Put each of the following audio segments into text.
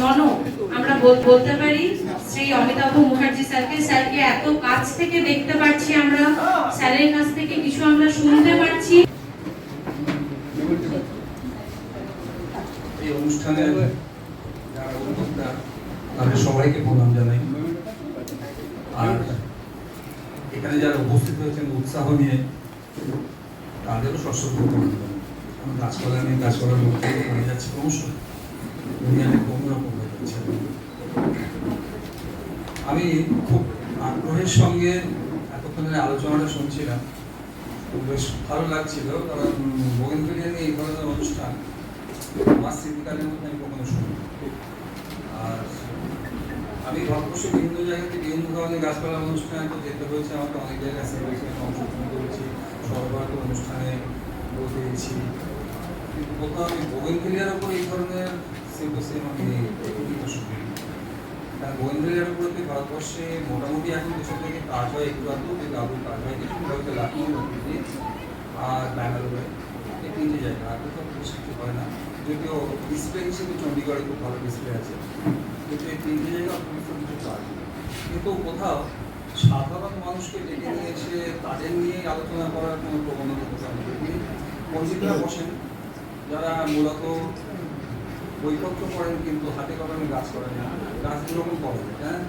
জনক আমরা বলতে পারি, শ্রী অমিতাভ মুখার্জি স্যারকে। স্যারকে এত কাছ থেকে দেখতে পাচ্ছি আমরা। স্যারের কাছ থেকে কিছু আমরা শুনতে পাচ্ছি। এই তাদের সবাইকে এখানে যারা উপস্থিত হয়েছেন, উৎসাহ নিয়ে, তাদেরও যাচ্ছে রকম যাচ্ছে আমি খুব আগ্রহের সঙ্গে এতক্ষণের আলোচনাটা শুনছিলাম। বেশ ভালো লাগছিল, কারণ এই ধরনের অনুষ্ঠান আমার স্মৃতিকালের মধ্যে আমি কখনো শুনি আর আমি ভারতবর্ষে বিভিন্ন জায়গাতে বিভিন্ন ধরনের গাছপালা অনুষ্ঠানে তো যেতে হয়েছে, আমাকে অনেক জায়গায় সেলিব্রেশনে অংশগ্রহণ করেছি, সর্বভারতীয় অনুষ্ঠানে বলতে কোথাও আমি বোগেনভেলিয়ার উপর এই ধরনের সিম্পোসিয়াম আমি দেখিনি বা শুনিনি কারণ বোগেনভেলিয়ার উপর তো ভারতবর্ষে মোটামুটি এখন দেশের থেকে কাজ হয় একটু আধটু কিন্তু আদৌ কাজ হয়। কিছু হয়তো লাখনৌ আর ব্যাঙ্গালোরে এই তিনটে জায়গা। আর কোথাও বেশি কিছু হয় না। যদিও ডিসপ্লে হিসেবে চণ্ডীগড়ে খুব ভালো ডিসপ্লে আছে। কিন্তু এই তিনটে জায়গা অত্যন্ত কিছু কাজ কিন্তু কোথাও সাধারণ মানুষকে ডেকে নিয়ে এসে তাদের নিয়ে আলোচনা করার কোনো প্রবণতা কোথাও আমি দেখিনি বসেন। যারা মূলত বইপত্র পড়েন কিন্তু হাতে কলমে গাছ করেন না। গাছ দুরকম করেন হ্যাঁ?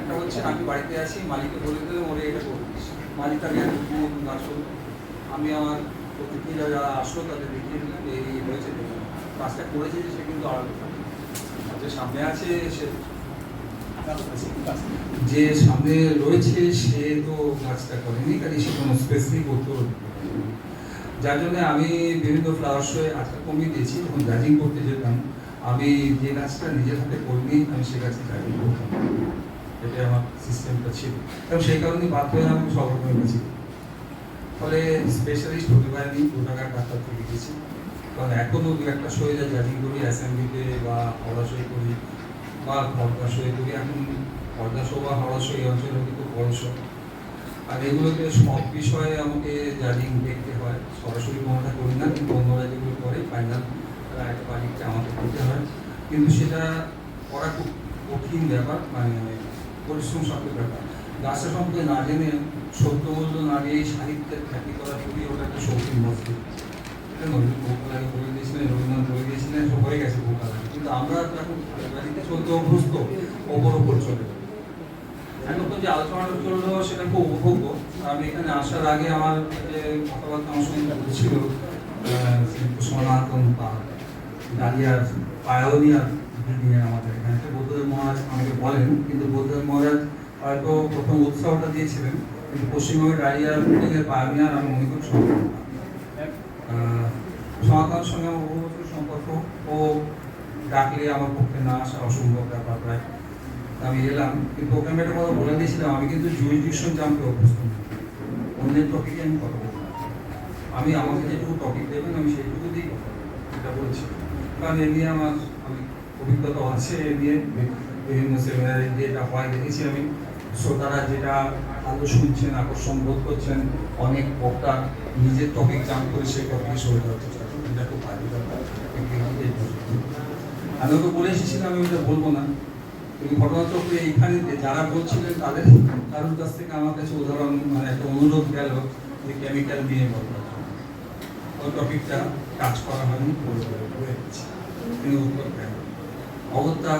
একটা হচ্ছে আমি বাড়িতে আছি, মালিককে বলে দিলে ওরে এটা করবিস মালিক তাকে নতুন গাছ আমি আমার অতিথিরা যারা আসলো তাদের দেখিয়ে দিলাম এই হয়েছে দেখুন। কাজটা করেছে সে কিন্তু আর যে সামনে আছে, সে যে সামনে রয়েছে, সে তো কাজটা করেনি কাজে সে কোনো স্পেসিফিক উত্তর। যার জন্য আমি বিভিন্ন ফ্লাওয়ার শোয়ে আজকে কমিয়ে দিয়েছি যখন জাজিং করতে যেতাম আমি যে গাছটা নিজের হাতে করিনি, আমি সে গাছটা জাজিং করতাম এটা আমার সিস্টেমটা ছিল। এবং সেই কারণে বাধ্য হয়ে আমি সব রকমের গেছি ফলে স্পেশালিস্ট হতে পারিনি, দু টাকার ডাক্তার থেকে গেছি। কারণ এখনও দু একটা শোয়ে যা জাজিং করি অ্যাসেম্বলিতে বা হাওড়া শোয়ে করি, বা খড়দা শোয়ে করি। এখন খড়দা শো বা হাওড়া শো এই অঞ্চলে কিন্তু বড় শো আর এগুলোকে সব বিষয়ে আমাকে জাজিং দেখতে হয়। সরাসরি কোনোটা করি না, কিন্তু অন্যরা যেগুলো করে ফাইনাল একটা বাড়িটা আমাকে করতে হয়। কিন্তু সেটা করা খুব কঠিন ব্যাপার মানে পরিশ্রম সাপেক্ষ ব্যাপার। গাছের সম্পর্কে না জেনে সত্য মূল্য না দিয়ে সাহিত্যের খ্যাতি করা খুবই ওটা একটা শৌখিন বস্তু। এটা নজরুল ভোকালাকে বলে দিয়েছিলেন, রবীন্দ্রনাথ বলে দিয়েছিলেন, সব হয়ে গেছে কিন্তু আমরা এখন বাড়িতে অভ্যস্ত ওপর ওপর চলে। তো যে আলোচনাটা চলল সেটা খুব উপভোগ্য। আমি এখানে আসার আগে আমার যে কথাবার্তা আমার সঙ্গে বলছিল সনাতন পাল ডালিয়ার পায়োনিয়ার নিয়ে আমাদের এখানে। বৌদ্ধদেব মহারাজ আমাকে বলেন, কিন্তু বৌদ্ধদেব মহারাজ হয়তো প্রথম উৎসাহটা দিয়েছিলেন, কিন্তু পশ্চিমবঙ্গের ডালিয়ার বিল্ডিংয়ের পায়োনিয়ার আমি মনে করি সনাতনের সঙ্গে আমার বহু বছর সম্পর্ক। ও ডাকলে আমার পক্ষে না আসা অসম্ভব ব্যাপার, প্রায় আমি এলাম ওকে একটা কথা বলে দিয়েছিলাম আমি কিন্তু জুরিডিকশন জানতে অভ্যস্ত অন্যের টপিকে আমি কথা বলব আমি আমাকে যেটুকু টপিক দেবেন, আমি সেইটুকু দিই এটা বলছি। কারণ এ নিয়ে আমার আমি অভিজ্ঞতা আছে, এ নিয়ে বিভিন্ন সেমিনারে যেটা হয়, দেখেছি আমি। শ্রোতারা যেটা ভালো শুনছেন, আকর্ষণ বোধ করছেন, অনেক বক্তা নিজের টপিক জান করে সেই টপিকে সরে দেওয়ার চেষ্টা এটা খুব ভালো ব্যাপার। এই। আমি ওকে বলে এসেছিলাম, আমি ওটা বলব না। কিন্তু ঘটনাচক্রে এইখানে যারা বলছিলেন তাদের কারোর কাছ থেকে আমার কাছে উদাহরণ মানে একটা অনুরোধ গেল যে কেমিক্যাল নিয়ে বলার ওই টপিকটা কাজ করা হয়নি রয়ে গেছে তিনি উত্তর দেন। অগত্যা,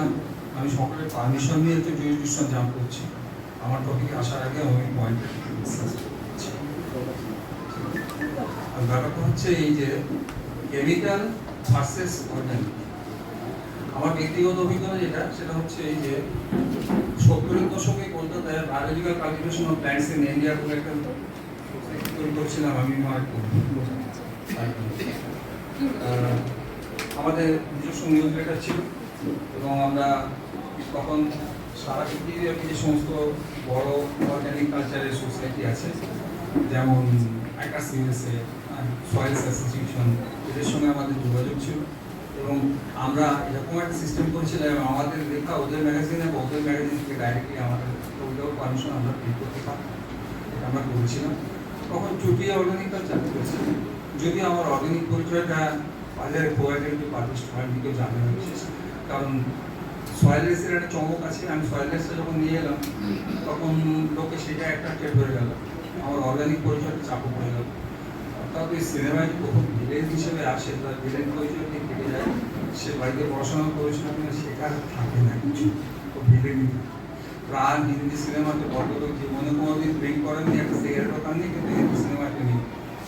আমি সকলের পারমিশন নিয়ে তো জুরিডিকশন জাম্প করছি। আমার টপিকে আসার আগে আমি পয়েন্টে আর ব্যাপারটা হচ্ছে এই যে কেমিক্যাল ভার্সেস অর্গানিক আমার ব্যক্তিগত অভিজ্ঞতা যেটা, সেটা হচ্ছে এই যে সত্তরের দশকে কলকাতায় biological cultivation of plants in India বলে একটা তৈরি করছিলাম আমি আমাদের নিজস্ব নিউজ ছিল এবং আমরা তখন সারা পৃথিবীর যে সমস্ত বড় অর্গানিক কালচারের সোসাইটি আছে, যেমন আইকাস ইউএসএ সয়েলস অ্যাসোসিয়েশন এদের সঙ্গে আমাদের যোগাযোগ ছিল। এবং আমরা এরকম একটা সিস্টেম করেছিলাম আমাদের লেখা ওদের ম্যাগাজিনে বা ওদের ম্যাগাজিন থেকে ডাইরেক্টলি আমাদের উইদাউট পারমিশন আমরা প্রিন্ট করতে এটা আমরা করেছিলাম তখন চুটিয়া অর্গানিক চালু করেছি। যদি আমার অর্গানিক পরিচয়টা বাজারে প্রোভাইডেড পাবলিশ হয়নি কেউ জানে বিশেষ কারণ সয়েললেসের একটা চমক আছে, আমি সয়েললেসটা যখন নিয়ে এলাম, তখন লোকে সেটা একটা টেপ হয়ে গেল। আমার অর্গানিক পরিচয়টা চাপও পড়ে গেল। অর্থাৎ সিনেমায় প্রথম ভিলেন হিসেবে আসে তার ভিলেন পরিচয় ঠিক থেকে যায়? সে বাড়িতে পড়াশোনা করেছিল কিনা শেখার থাকে না কিছু। ও ভিলেন প্রাণ হিন্দি সিনেমাতে ভদ্রলোক জীবনে কোনোদিন ড্রিঙ্ক করেননি একটা সিগারেটও খাননি কিন্তু হিন্দি সিনেমায় তিনি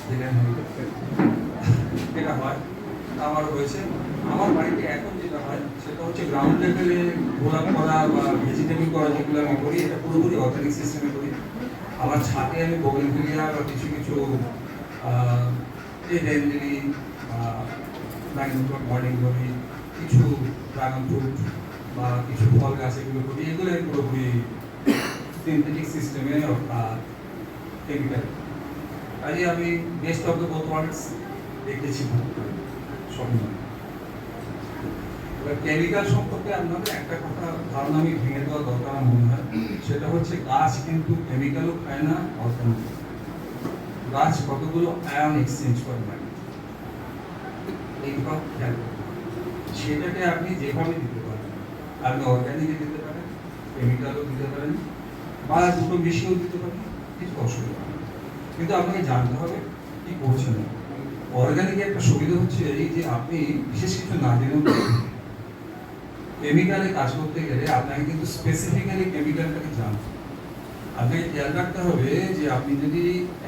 ভিলেন হয়ে। এটা হয়। আমার হয়েছে। আমার বাড়িতে এখন যেটা হয়, সেটা হচ্ছে গ্রাউন্ড লেভেলে গোলাপ করা বা ভেজিটেবল করা যেগুলো আমি করি, এটা পুরোপুরি অর্গানিক সিস্টেমে করি। আমার ছাদে আমি বগেনভিলিয়া বা কিছু কিছু এই রেঞ্জলি মর্নিং করি কিছু ড্রাগন ফ্রুট বা কিছু ফল গাছ এগুলো করি, এগুলো পুরোপুরি সিনথেটিক সিস্টেমে কেমিক্যাল কাজে আমি বেস্ট অফ দ্য ওয়ার্ল্ডস দেখেছি সম্মান কেমিক্যাল সম্পর্কে আপনাদের একটা কথা, ধারণা আমি ভেঙে দেওয়া দরকার মনে হয়। সেটা হচ্ছে গাছ কিন্তু কেমিক্যালও খায় না অর্গানিক গাছ কতগুলো আয়ন এক্সচেঞ্জ করে না এইভাবে খেয়াল সেটাকে আপনি যেভাবে দিতে পারেন, আপনি অর্গানিকে দিতে পারেন কেমিক্যালও দিতে পারেন, বা দুটো বেশিও দিতে পারেন, কিছু অসুবিধা। কিন্তু আপনাকে জানতে হবে কি করছেন অর্গানিক একটা সুবিধা হচ্ছে এই যে আপনি বিশেষ কিছু না জেনেও কেমিক্যালে কাজ করতে গেলে আপনাকে কিন্তু স্পেসিফিক্যালি কেমিক্যালটাকে জানতে আপনাকে খেয়াল রাখতে হবে যে আপনি যদি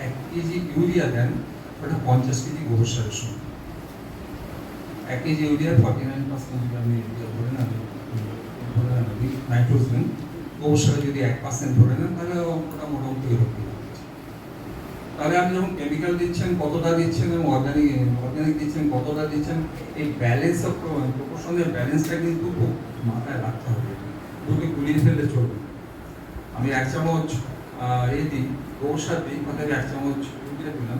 এক কেজি ইউরিয়া দেন, ওটা পঞ্চাশ কেজি গোবর সারের সমান। এক KG urea forty nine percent urea ধরে নেন ধরে নেন নাইট্রোজেন গোবর সারে যদি এক পার্সেন্ট ধরে নেন, তাহলে ওটা মোটামুটি এরকম তাহলে আপনি যখন কেমিক্যাল দিচ্ছেন, কতটা দিচ্ছেন, এবং অর্গানিক অর্গানিক দিচ্ছেন, কতটা দিচ্ছেন, এই ব্যালেন্স অফ প্রপোর্শনের ব্যালেন্সটা কিন্তু মাথায় রাখতে হবে। দুটো গুলিয়ে ফেললে চলবে। আমি এক চামচ এ দিই গোবর সার দিই কথা এক চামচ ইউরিয়া দিলাম,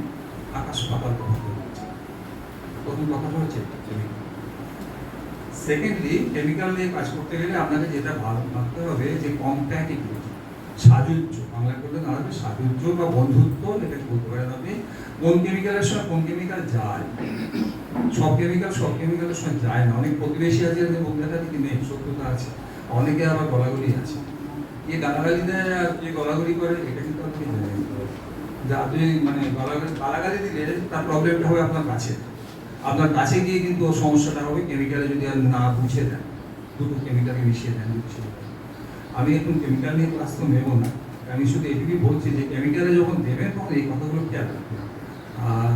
আকাশ পাতাল যাচ্ছে। প্রথম কথাটা হচ্ছে সেকেন্ডলি কেমিক্যাল নিয়ে কাজ করতে গেলে আপনাকে যেটা ভাবতে হবে, যে কম্প্যাটিবিলিটি সাজুজ্য বাংলা করলে না হবে সাজুজ্য বা বন্ধুত্ব এটাকে বলতে পারেন আপনি? কোন কেমিক্যালের সঙ্গে কোন কেমিক্যাল যায়? সব কেমিক্যাল সব কেমিক্যালের সঙ্গে যায় না। অনেক প্রতিবেশী আছে যাদের বন্ধুটা থেকে নেই, সত্যতা আছে। অনেকে আবার গলাগলি আছে। দেয় আর যে গলাগলি করে, এটা কিন্তু আপনি যে আপনি মানে গলাগালি গালাগালি দিলে তার প্রবলেমটা হবে আপনার কাছে। আপনার কাছে গিয়ে কিন্তু সমস্যাটা হবে কেমিক্যালে যদি আর না বুঝে দেন, দুটো কেমিক্যালকে মিশিয়ে দেন বুঝিয়ে দেন আমি এখন কেমিক্যাল নিয়ে ক্লাস তো নেব না। আমি শুধু এটুকুই বলছি যে কেমিক্যালে যখন দেবেন, তখন এই কথাগুলো খেয়াল রাখবেন। আর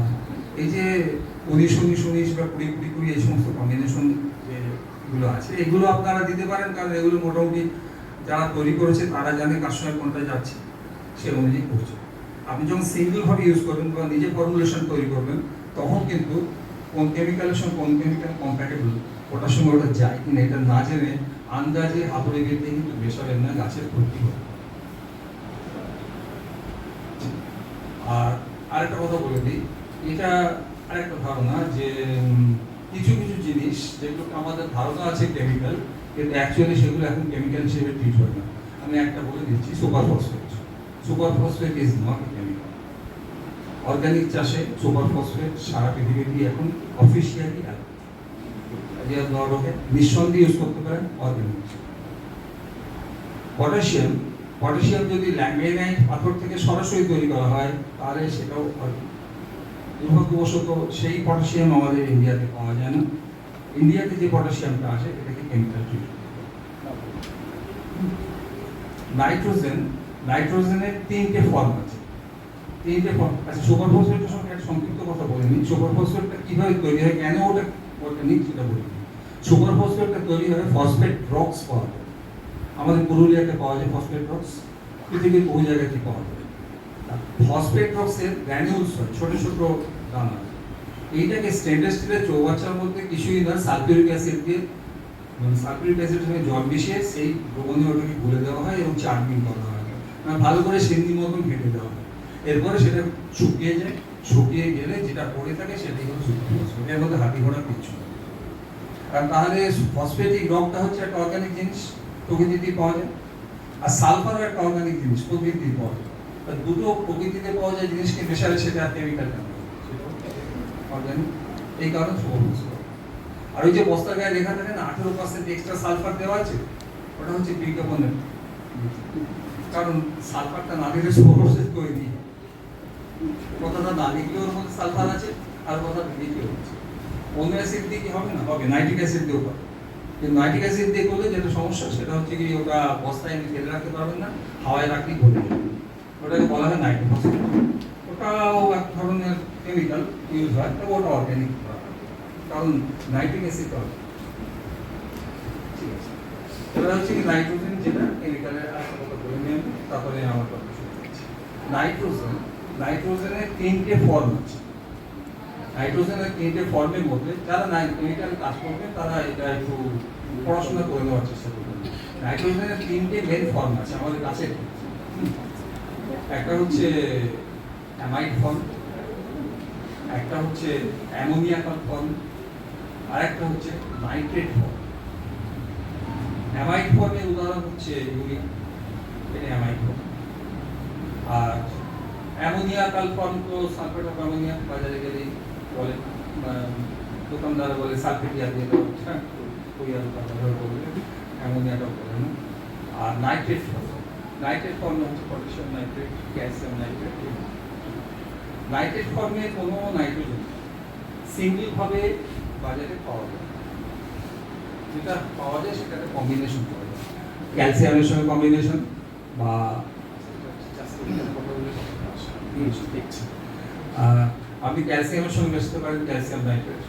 এই যে উনিশ উনিশ উনিশ বা কুড়ি কুড়ি কুড়ি, এই সমস্ত কম্বিনেশন যেগুলো আছে, এগুলো আপনারা দিতে পারেন, কারণ এগুলো মোটামুটি যারা তৈরি করেছে, তারা জানে কার সঙ্গে কোনটা যাচ্ছে, সে অনুযায়ী করছে। আপনি যখন সিঙ্গেল ভাবে ইউজ করবেন বা নিজে ফর্মুলেশন তৈরি করবেন, তখন কিন্তু কোন কেমিক্যালের সঙ্গে কোন কেমিক্যাল কম্প্যাটেবল ওটার সঙ্গে ওটা যায় কিনা এটা না জেনে আন্দাজে হাতুড়ে দিয়ে কিন্তু মেশাবেন না, গাছের ক্ষতি হবে। আর আরেকটা কথা বলে দিই, এটা আরেকটা ধারণা যে কিছু কিছু জিনিস যেগুলো আমাদের ধারণা আছে কেমিক্যাল কিন্তু অ্যাকচুয়ালি সেগুলো এখন কেমিক্যাল হিসেবে ট্রিট হয় না। আমি একটা বলে দিচ্ছি super phosphate super phosphate is not chemical organic চাষে সুপার ফসফেট সারা পৃথিবীতে এখন অফিসিয়ালি নিঃসন্দেহে ইউজ করতে পারেন অর্গানিক পটাশিয়াম পটাশিয়াম যদি ল্যাঙ্গেনাইট পাথর থেকে সরাসরি তৈরি করা হয়, তাহলে সেটাও। দুর্ভাগ্যবশত সেই পটাশিয়াম আমাদের ইন্ডিয়াতে পাওয়া যায় না। ইন্ডিয়াতে যে পটাশিয়ামটা আসে এটাকে কেমিক্যাল ট্রিট নাইট্রোজেন, নাইট্রোজেনের তিনটে ফর্ম আছে। তিনটে ফর্ম আচ্ছা সুপার ফসফেটের সঙ্গে একটা সংক্ষিপ্ত কথা বলে নিই সুপার ফসফেটটা কীভাবে তৈরি হয়, কেন ওটা অর্গানিক সেটা বলি সুপার ফসফেটটা তৈরি হয় ফসফেট রক্স পাওয়া যায়। আমাদের পুরুলিয়াতে পাওয়া যায় ফসফেট রক্স পৃথিবীর বহু জায়গাতে পাওয়া যায়? ফসফেট রক্সের গ্র্যানিউলস হয়, ছোট ছোট দানা। এইটাকে স্টেনলেস স্টিলের চৌবাচ্চার মধ্যে কিছুই না সালফিউরিক অ্যাসিড দিয়ে। মানে সালফিউরিক অ্যাসিডের সঙ্গে জল মিশিয়ে সেই দ্রবণীয় ওটাকে গুলে দেওয়া হয় এবং চার্মিং করা হয়। মানে ভালো করে সিন্দি মতন ঘেটে দেওয়া হয়। এরপরে সেটা শুকিয়ে যায়। শুকিয়ে গেলে যেটা পড়ে থাকে সেটাই হলো ফসফেট এর মধ্যে হাতি ঘোড়া কিচ্ছু। আর তাহলে ফসফেটিক রকটা হচ্ছে একটা অর্গানিক জিনিস, প্রকৃতিতেই পাওয়া যায়। আর সালফারও একটা অর্গানিক জিনিস, প্রকৃতিতেই পাওয়া যায়। দুটো প্রকৃতিতে পাওয়া যায় জিনিসকে মেশালে সেটা কেমিক্যাল অর্গানিক এই কারণে ফসফেট আর ওই যে বস্তার গায়ে লেখা থাকে না, আঠেরো পার্সেন্ট এক্সট্রা সালফার দেওয়া আছে, ওটা হচ্ছে বিজ্ঞাপনের কারণ সালফারটা না দিলে সহজে তৈরি কথাটা না লিখলে ওর মধ্যে সালফার আছে, আর কথাটা লিখলে হচ্ছে। অন্য অ্যাসিড দিয়ে কি হবে না? হবে নাইট্রিক অ্যাসিড দিয়েও হবে। কিন্তু নাইট্রিক অ্যাসিড দিয়ে করলে যেটা সমস্যা, সেটা হচ্ছে কি ওটা বস্তায় এনে ফেলে রাখতে পারবেন না, হাওয়ায় রাখলেই যাবে। ওটাকে বলা হয় নাইট্রিক ওটাও এক ধরনের কেমিক্যাল ইউজ হয়, তবে ওটা অর্গ্যানিক কারণ নাইট্রিক অ্যাসিড ঠিক আছে। এবার হচ্ছে কি নাইট্রোজেন যেটা কেমিক্যালের আলাদা করে নিয়ে তারপরে আমার কথা শুরু করছি। নাইট্রোজেন নাইট্রোজেনের তিনটে ফর্ম আছে। নাইট্রোজেনের তিনটে ফর্মের মধ্যে যারা কেমিক্যাল কাজ করবে, তারা এটা একটু পড়াশোনা করে নেওয়ার চেষ্টা করবেন নাইট্রোজেনের তিনটে মেন ফর্ম আছে আমাদের কাছে। একটা হচ্ছে অ্যামাইড ফর্ম একটা হচ্ছে অ্যামোনিয়াকাল ফর্ম আর একটা হচ্ছে নাইট্রেট ফর্ম অ্যামাইড ফর্মের উদাহরণ হচ্ছে ইউরিক এটা অ্যামাইড ফর্ম আর অ্যামোনিয়াকাল ফর্ম তো সালফেট অফ অ্যামোনিয়া বাজারে গেলেই বলে দোকানদার বলে সালফেট ইয়া দিয়ে দেওয়া হচ্ছে হ্যাঁ ওই আর ব্যবহার করবে অ্যামোনিয়াটা বলে না। আর নাইট্রেট ফর্ম নাইট্রেট ফর্ম হচ্ছে potassium nitrate, calcium nitrate nitrate ফর্মে কোনো নাইট্রোজেন সিঙ্গেল ভাবে বাজারে পাওয়া যায়। যেটা পাওয়া যায় সেটাতে কম্বিনেশন পাওয়া যায়। ক্যালসিয়ামের সঙ্গে কম্বিনেশন বা আপনি ক্যালসিয়ামের সঙ্গে মেশাতে পারেন ক্যালসিয়াম নাইট্রেট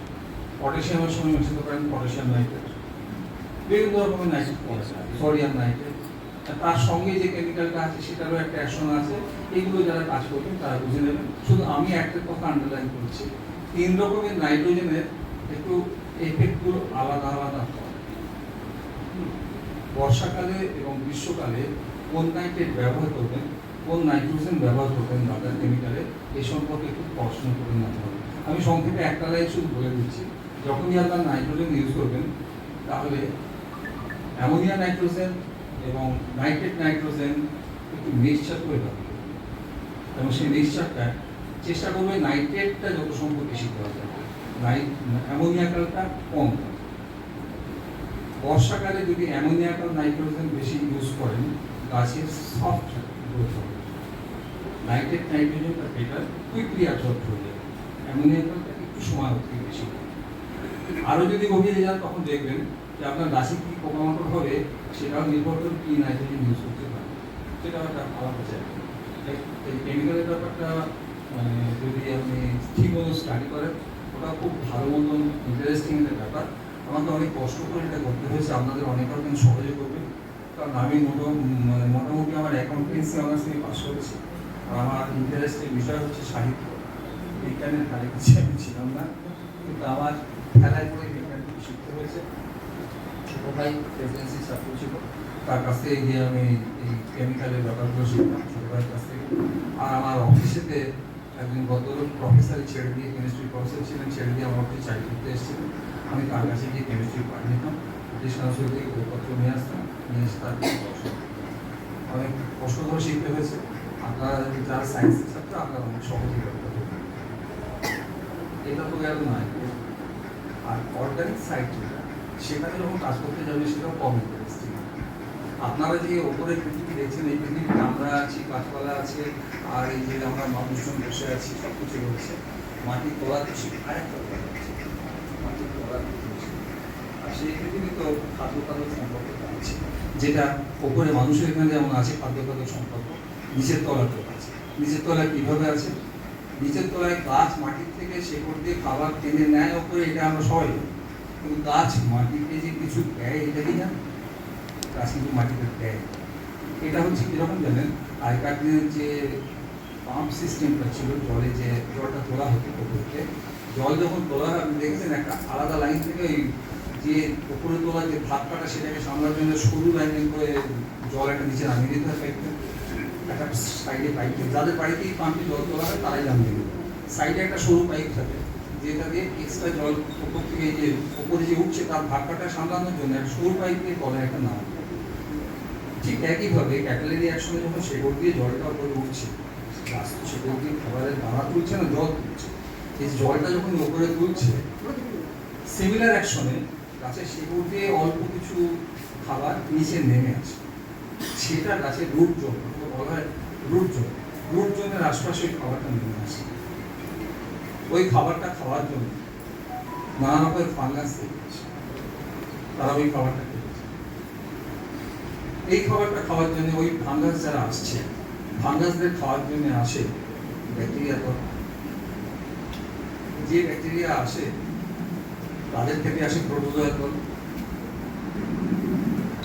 পটাশিয়ামের সঙ্গে মেশাতে পারেন পটাশিয়াম নাইট্রেট বিভিন্ন রকমের নাইট্রেট সোডিয়াম নাইট্রেট তার সঙ্গে যে কেমিক্যালটা আছে সেটারও একটা অ্যাকশন আছে, এগুলো যারা কাজ করবেন তারা বুঝে নেবেন শুধু আমি একটা কথা আন্ডারলাইন করছি, তিন রকমের নাইট্রোজেনের একটু এফেক্টগুলো আলাদা আলাদা হয়। বর্ষাকালে এবং গ্রীষ্মকালে কোন নাইট্রেট ব্যবহার করবেন, কোন নাইট্রোজেন ব্যবহার করবেন বাজার কেমিক্যালে এই সম্পর্কে একটু পড়াশোনা করে নিতে হবে। আমি সংক্ষেপে একটা লাইন শুধু বলে দিচ্ছি, যখনই আপনার নাইট্রোজেন ইউজ করবেন, তাহলে অ্যামোনিয়া নাইট্রোজেন এবং নাইট্রেট নাইট্রোজেন একটু মিক্সচার করে রাখবে এবং সেই মিক্সচারটা চেষ্টা করবে নাইট্রেটটা যত সম্ভব বেশি দেওয়া যায়। নাইট অ্যামোনিয়াকালটা কম বর্ষাকালে যদি অ্যামোনিয়াকাল নাইট্রোজেন বেশি ইউজ করেন গাছের সফট গ্রোথ হবে। নাইট্রেট নাইট্রোজেনটা বেটার কুইকলি অ্যাবজর্ব হয়ে যাবে অ্যামোনিয়াকালটা একটু সময় হতে বেশি। আরও যদি গভীরে যান, তখন দেখবেন যে আপনার গাছে কি পোকামাকড় হবে, সেটাও নির্ভর করে কি নাইট্রোজেন ইউজ করতে পারে সেটাও একটা আলাদা জায়গা এই- কেমিক্যালের ব্যাপারটা মানে যদি আপনি ঠিক মতো স্টাডি করেন, ওটা খুব ভালো মতন ইন্টারেস্টিং একটা ব্যাপার। আমাকে অনেক কষ্ট করে এটা করতে হয়েছে, আপনাদের অনেক রকম সহজে করবে। কারণ আমি মানে মোটামুটি আমার অ্যাকাউন্টেন্সি অনার্স নিয়ে পাস করেছি। আর আমার ইন্টারেস্টের বিষয় হচ্ছে সাহিত্য। বিজ্ঞানের ধারে কিছু আমি ছিলাম না। কিন্তু আমার খেলায় করে বিজ্ঞানকে শিখতে হয়েছে। ছোটো ভাই প্রেসিডেন্সি ছাত্র ছিল। তার কাছ থেকে গিয়ে আমি এই কেমিক্যালের ব্যাপারগুলো শিখলাম ছোটো কাছ থেকে। আর আমার অফিসেতে একজন ভদ্রলোক প্রফেসরই ছেড়ে দিয়ে কেমিস্ট্রি প্রফেসর ছিলেন, ছেড়ে দিয়ে আমার অফিসে চাকরি করতে এসেছিলেন আমি তার কাছে গিয়ে কেমিস্ট্রি পড়ে নিতাম। ব্রিটিশ কাউন্সিল বইপত্র নিয়ে আসতাম, নিয়ে এসে তার। অনেক কষ্ট করে শিখতে হয়েছে। আপনারা যারা সায়েন্সের ছাত্র, আপনারা অনেক সহজেই করতে এটা তো গেল নয়। আর অর্গানিক সাইড যেটা সেখানে যখন কাজ করতে যাবে, সেটাও কম আপনারা যে ওপরে পৃথিবী দেখছেন, এই পৃথিবীতে আমরা আছি গাছপালা আছে, আর এই যে আমরা মানুষজন বসে আছি সব কিছু রয়েছে আরেকটা ব্যাপার আছে মাটির তলার কিছু আছে। আর সেই পৃথিবী তো খাদ্য খাদ্য সম্পর্ক আছে যেটা ওপরে মানুষের এখানে যেমন আছে খাদ্য খাদ্য সম্পর্ক, নিচের তলাতেও আছে। নিচের তলায় কীভাবে আছে? নিচের তলায় গাছ মাটির থেকে শেকড় দিয়ে খাবার টেনে নেয়, ওপরে এটা আমরা সবাই। কিন্তু গাছ মাটিতে যে কিছু দেয় এটা কি জানেন গাছ কিন্তু মাটিতে দেয় এটা হচ্ছে কীরকম জানেন? আগেকার দিনের যে পাম্প সিস্টেমটা ছিল, জলে যে জলটা তোলা হতো পুকুরতে, জল যখন তোলা আপনি দেখেছেন একটা আলাদা লাইন থেকে ওই যে উপরে তোলা যে ভাত সেটাকে সামলার জন্য সরু লাইন করে জল একটা নিচে নামিয়ে দিতে হয় পাইপটা একটা সাইডে পাইপ যাদের বাড়িতেই পাম্পে জল তোলা হয়, তারাই জানবে সাইডে একটা সরু পাইপ থাকে। যেটা দিয়ে এক্সট্রা জল উপর থেকে যে উপরে যে উঠছে তার ভাগটা সামলানোর জন্য একটা সরু পাইপ দিয়ে কলে একটা নাম ঠিক একইভাবে ক্যাটালারি একসঙ্গে যখন শেকড় দিয়ে জলটা উপরে উঠছে। শেকড় দিয়ে খাবারের দানা তুলছে না, জল তুলছে। এই জলটা যখন উপরে তুলছে সিমিলার অ্যাকশনে গাছের শিকড় দিয়ে অল্প কিছু খাবার নিচে নেমে আসে। সেটা গাছের রুট জোন বলা হয় রুট জোন রুট জোনের আশপাশে খাবারটা নেমে আসে। ওই খাবারটা খাওয়ার জন্য নানা রকমের ফাঙ্গাস তৈরি ওই খাবারটা এই খাবারটা খাওয়ার জন্য ওই ফাঙ্গাস যারা আসছে ফাঙ্গাসদের খাওয়ার জন্য আসে ব্যাকটেরিয়া তো। যে ব্যাকটেরিয়া আসে, তাদের থেকে আসে প্রোটোজোয়া দল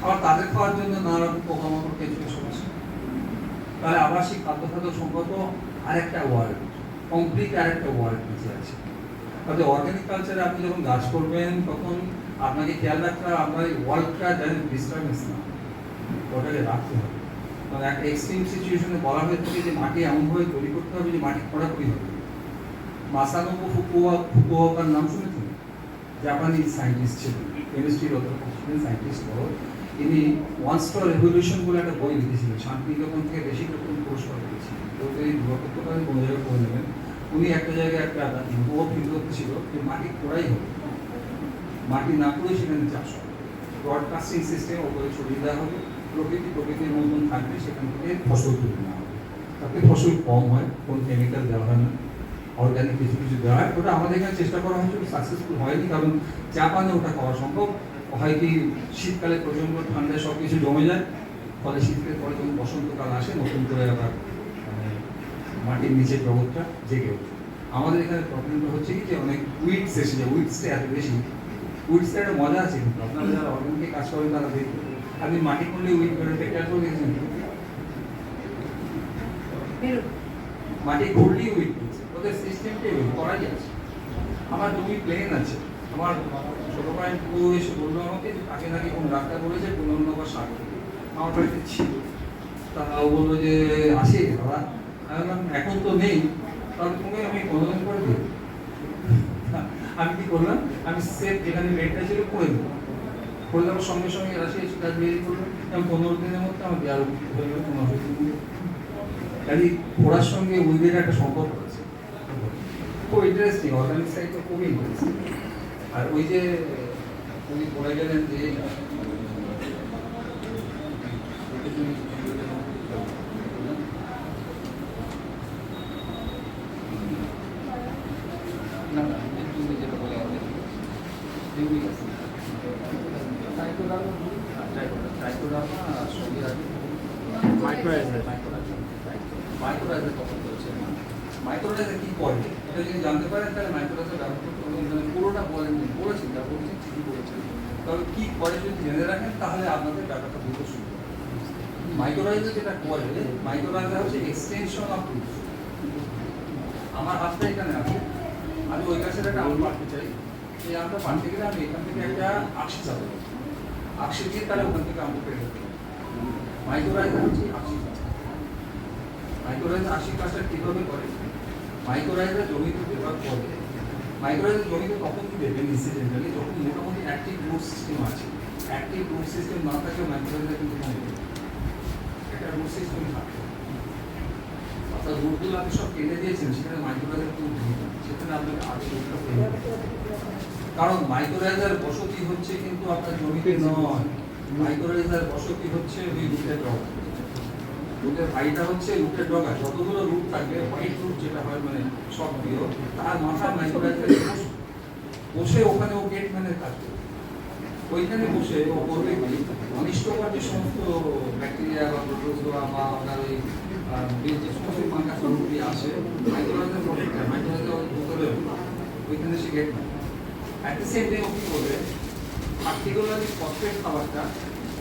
আবার তাদের খাওয়ার জন্য নানা রকম পোকামাকড় কিছু আসে তাহলে আবাসিক খাদ্য খাদ্য সম্পর্ক আরেকটা ওয়ার্ড কমপ্লিট আরেকটা ওয়ার্ল্ড নিচে আছে। তাহলে অর্গানিক কালচারে আপনি যখন গাছ করবেন, তখন আপনাকে খেয়াল রাখতে হবে, আপনার এই ওয়ার্ল্ডটা যেন ডিস্টার্বেন্স না ওটাকে রাখতে হবে। মানে একটা এক্সট্রিম সিচুয়েশনে বলা হয়ে থাকে যে মাটি এমনভাবে তৈরি করতে হবে যে মাটি খোঁড়াখুড়ি হবে। মাসানোবু ফুকুয়া ফুকুওকার নাম শুনেছেন? জাপানিজ সায়েন্টিস্ট ছিলেন কেমিস্ট্রির অত সায়েন্টিস্ট বড় ইনি ওয়ান স্টার রেভলিউশন বলে একটা বই লিখেছিলেন, শান্তিনিকেতন থেকে বেশি রকম পুরস্কার পেয়েছিলেন। এই দূরত্বটা কোনো জায়গায় করে নেবেন উনি একটা জায়গায় একটা ও ফিল ছিল, যে মাটি খোঁড়াই হবে মাটি না করে সেখানে চাষ হবে ব্রডকাস্টিং সিস্টেম ওপরে ছড়িয়ে দেওয়া হবে প্রকৃতি প্রকৃতির মতন থাকবে সেখান থেকে ফসল তুলে নেওয়া হবে তাতে ফসল কম হয়, কোনো কেমিক্যাল দেওয়া হয় না। অর্গানিক কিছু কিছু দেওয়া হয়। ওটা আমাদের এখানে চেষ্টা করা হয়েছিল সাকসেসফুল হয়নি। কারণ জাপানে ওটা করা সম্ভব। হয় কি, শীতকালে প্রচণ্ড ঠান্ডায় সব কিছু জমে যায়। ফলে শীতকালে পরে যখন বসন্তকাল আসে, নতুন করে আবার মাটির নিচের জগৎটা জেগে ওঠে। আমাদের এখানে প্রবলেমটা হচ্ছে কি যে অনেক উইডস এসে যায় উইডসটা এত বেশি। উইডসটা একটা মজা আছে কিন্তু। আপনারা যারা অর্গানিকে কাজ করেন তারা দেখবেন। আপনি মাটি করলে উইড বেরোতে খেয়াল করে বেরো মাটি ঘুরলেই উইড ওদের সিস্টেমটাই করাই আছে আমার জমি প্লেন আছে। আমার ছোট ভাই পুরো এসে বলল আমাকে যে তাকে নাকি কোন ডাক্তার বলেছে পুনর্নগর সার। খেতে। আমার বাড়িতে ছিল। তা বলল যে আসে বললাম এখন তো নেই, তাহলে তোমাকে আমি কোনোদিন করে দিই আমি কি করলাম? আমি সেফ যেখানে বেডটা ছিল করে দিলাম। করে দেওয়ার সঙ্গে সঙ্গে রাশি এসে কাজ বেরিয়ে এবং পনেরো দিনের মধ্যে আমার দেওয়ার হয়ে গেল অসুবিধা কাজে ঘোড়ার সঙ্গে উইদের একটা সম্পর্ক আছে। খুব ইন্টারেস্টিং অর্গানিক তো খুবই আর ওই যে উনি বলে গেলেন যে না না তুমি যেটা বলে গেলেন ইউনিক আছে ট্রাইকোডার্মা ট্রাইকোডার্মা সঙ্গে আছে Mycorrhiza. মাইক্রোরাইজার কখন বলছেন মাইক্রোরাইজার কি করে এটা যদি জানতে পারেন তাহলে মাইক্রোরাইজার ব্যবহার করতে হবে মানে পুরোটা বলেন বলেছেন যা বলেছেন ঠিকই বলেছেন তবে কি করে যদি জেনে রাখেন তাহলে আপনাদের ব্যাপারটা বুঝতে সুবিধা মাইক্রোরাইজার যেটা করে মাইক্রোরাইজার হচ্ছে এক্সটেনশন অফ রুটস আমার হাতটা এখানে আছে। আমি ওই গাছের একটা আম পাড়তে চাই। এই আমটা পাড়তে গেলে আমি এখান থেকে একটা আকশি চালাবো আকশি দিয়ে তাহলে ওখান থেকে আমটা পেরে যেতে মাইক্রোরাইজার হচ্ছে আকশি চাষ মাইক্রোরাইজার আশি কাজটা কীভাবে করে? মাইক্রোরাইজার জমিতে ব্যবহার করে মাইক্রোরাইজার জমিতে কখন কি দেবেন ইনসিডেন্টালি যখন মোটামুটি অ্যাক্টিভ রুট সিস্টেম আছে। অ্যাক্টিভ রুট সিস্টেম না থাকলে মাইক্রোরাইজার কিন্তু কমবে একটা রুট সিস্টেম থাকে। কারণ মাইক্রোরাইজার বসতি হচ্ছে কিন্তু আপনার জমিতে নয়, মাইক্রোরাইজার বসতি হচ্ছে ওই রুটের ডগা। রুটের হাইটা হচ্ছে রুটের ডগা যতগুলো রুট থাকবে হোয়াইট রুট যেটা হয় মানে সক্রিয় তার মাথা মাইক্রোরাইজার বসে। ওখানে ও গেটম্যানের কাজ করবে ওইখানে বসে ও করবে কি অনিষ্টকর যে সমস্ত ব্যাকটেরিয়া বা প্রোটোজোয়া বা আপনার ওই যে সমস্ত ফাঙ্গাস রুটগুলি আসে মাইক্রোরাইজার প্রোটেক্ট মাইক্রোরাইজার ভিতরে ওইখানে সে gateman at the same time কি করবে পার্টিকুলারলি ফসফেট খাবারটা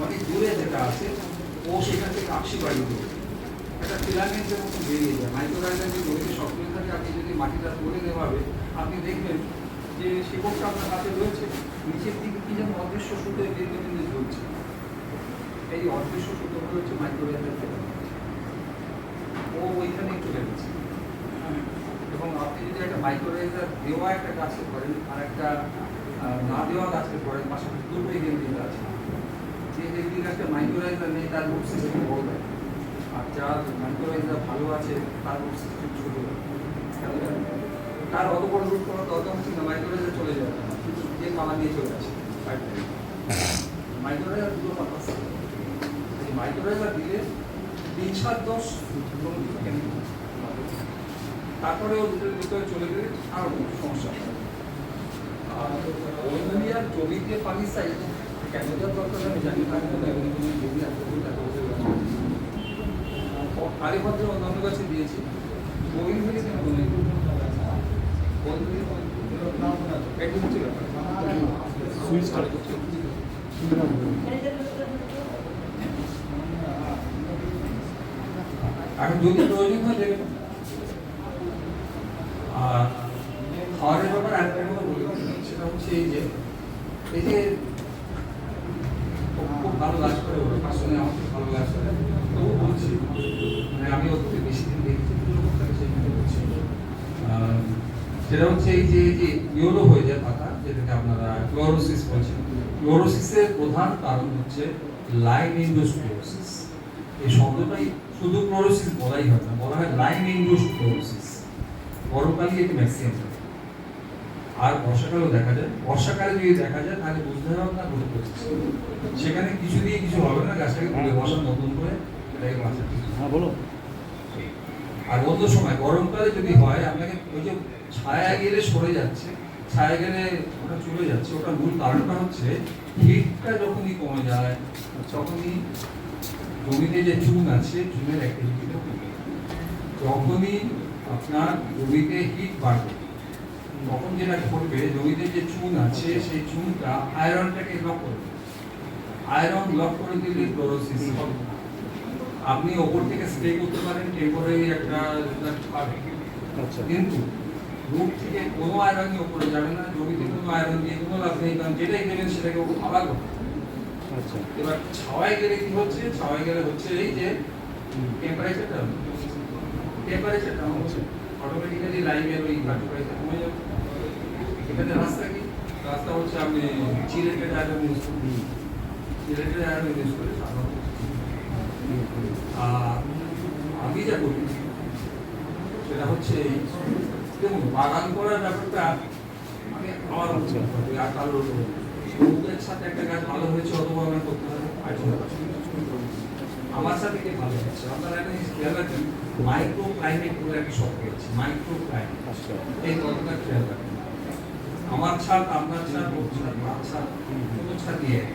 অনেক দূরে যেটা আছে, ও সেখান থেকে বাড়িয়ে দেবে। একটা ফিলামেন্টের মতো বেরিয়ে যায়। মাইক্রোরাইজার যে জমিতে থাকে, আপনি যদি মাটিটা করে দেওয়াবে আপনি দেখবেন যে শিকড়টা আপনার হাতে রয়েছে, নিচের দিকে কি যেন অদৃশ্য সুতো বিন্দু বিন্দু এই অদৃশ্য সুতো হচ্ছে মাইক্রোরাইজার ও ওইখানে চলে গেছে। হ্যাঁ। এবং আপনি যদি একটা মাইক্রোরাইজার দেওয়া একটা গাছে করেন আর একটা না দেওয়া গাছকে করেন পাশাপাশি দুটোই হেলদি গাছ যে হেলদি গাছটা মাইক্রোরাইজার নেই তার রুট সিস্টেম বড় হয় আর যার মাইক্রোরাইজার ভালো আছে তার রুট সিস্টেম ছোট হয় তার অত বড় রুট করার দরকার হচ্ছে না মাইক্রোরাইজার চলে যাবে। কিন্তু যে মালা দিয়ে চলে আসে মাইক্রোরাইজার দুটো পারপাস মাইক্রোরাইজার দিলে সাত দশ কোনো কিছু। তারপরে ও দুটোর ভিতরে চলে গেলে আরও সমস্যা। আর ওইগুলিয়ার জমিতে পানি চাই কেন দেওয়ার দরকার আমি জানি না জমি এত দূর এত বছর অন্যান্য গাছে দিয়েছি। থেকে কেন বলে একদম হচ্ছে ব্যাপার সুইচ করে এখন যদি প্রয়োজন হয় দেবেন আর খাওয়ারের ব্যাপারে আরেকটা কথা বলি সেটা হচ্ছে এই যে এই যে খুব- ভালো কাজ করে ওরা আমার খুব ভালো কাজ করে। তবু বলছি মানে আমি ওর থেকে বেশি দিন দেখছি দুটো লোক থাকে সেই জন্য বলছি সেটা হচ্ছে এই যে যে ইউরো হয়ে যায় পাতা, যেটাকে আপনারা ক্লোরোসিস বলছেন। ক্লোরোসিসের প্রধান কারণ হচ্ছে লাইন ইন্ডোজ ক্লোরোসিস এই শব্দটাই শুধু ক্লোরোসিস বলাই হয় না বলা হয় লাইন ইন্ডোজ ক্লোরোসিস গরমকালে এটি ম্যাক্সিমাম থাকে আর বর্ষাকালেও দেখা যায় বর্ষাকালে যদি দেখা যায় তাহলে বুঝতে হবে আপনার রোদ পড়ছে সেখানে কিছু দিয়ে কিছু হবে না গাছটাকে তুলে বসা নতুন করে এটাকে বাঁচাতে। হ্যাঁ বলো। আর অন্য সময় গরমকালে যদি হয় আপনাকে ওই যে ছায়া গেলে সরে যাচ্ছে ছায়া গেলে ওটা চলে যাচ্ছে ওটার মূল কারণটা হচ্ছে হিটটা যখনই কমে যায় তখনই জমিতে যে চুন আছে চুনের অ্যাক্টিভিটিটা কমে যখনই আপনার জমিতে হিট বাড়বে তখন যেটা করবে জমিতে যে চুন আছে সেই চুনটা আয়রনটাকে ব্লক করবে আয়রন ব্লক করে দিলে ক্লোরোসিস হবে। আপনি ওপর থেকে স্প্রে করতে পারেন টেম্পোরারি একটা রেজাল্ট পাবেন আচ্ছা। কিন্তু রুট থেকে কোনো আয়রনই ওপরে যাবে না জমিতে কোনো আয়রন দিয়ে কোনো লাভ নেই। কারণ যেটাই দেবেন সেটাকে আবার করবে। আচ্ছা এবার ছাওয়ায় গেলে কি হচ্ছে? ছাওয়ায় গেলে হচ্ছে এই যে টেম্পারেচারটা টেম্পারেচারটা হচ্ছে। অটোমেটিক্যালি লাইভের ওই টেম্পারেচার কমে যাবে। এখানে রাস্তা কি? রাস্তা হচ্ছে আপনি চিলেটেড আয়রন ইউজ করুন চিলেটেড আয়রন ইউজ করে আর আমি যা করি সেটা হচ্ছে দেখুন বাগান করার ব্যাপারটা আমি আমার আচ্ছা। আর কারোর সবুজের সাথে একটা গাছ ভালো হয়েছে অথবা আমরা করতে কাজ। আমার সাথে কে ভালো হচ্ছে আপনারা একটা খেয়াল রাখবেন মাইক্রো ক্লাইমেট বলে একটা শব্দ আছে মাইক্রো ক্লাইমেট এই কথাটা খেয়াল রাখবেন। আমার ছাদ, আপনার ছাদ, ওর ছাদ মার ছাদ, কোনো ছাদই এক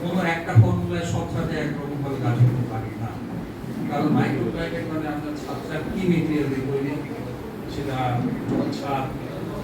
কোনো একটা ফর্মুলায় সব ছাদে একরকম ভাবে গাছ হতে পারে না। কারণ মাইক্রো ক্লাইমেট মানে আপনার ছাদটা কি মেটেরিয়াল দিয়ে তৈরি? সেটা ছাদ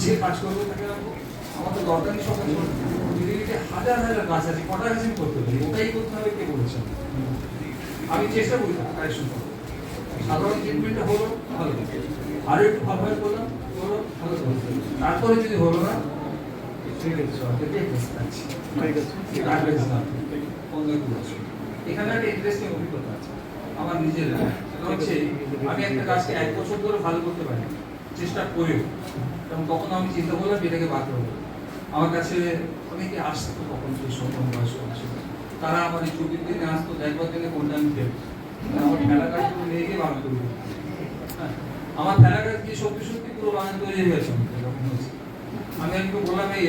যে কাজ করবে তাকে তো দরকার কাজ পৃথিবীতে হাজার হাজার গাছ আছে কটা গাছ আমি করতে পারি? ওটাই করতে হবে কে বলেছে আমি চেষ্টা করি কারেকশন করব সাধারণ ট্রিটমেন্টটা হলো ভালো। আর একটু ভালোভাবে করলাম হলো ভালো। তারপরে যদি হলো না। এখানে একটা ইন্টারেস্টিং অভিজ্ঞতা আছে আমার নিজের। হচ্ছে আমি একটা কাজকে এক বছর ধরে ভালো করতে পারি চেষ্টা করিও। এবং কখনো আমি চিন্তা করলাম এটাকে বাদ করব আমার কাছে অনেকে আসতো কখন সেই সন্তান বয়স্ক আসে তারা আমার এই ছুটির দিনে আসতো দেখবার দিনে কোনটা আমি খেলব আমার খেলা কাজগুলো নিয়ে গিয়ে বাগান তৈরি হ্যাঁ, আমার খেলা কাজ কি সত্যি সত্যি পুরো বাগান তৈরি হয়েছে। আমি একটু বললাম এই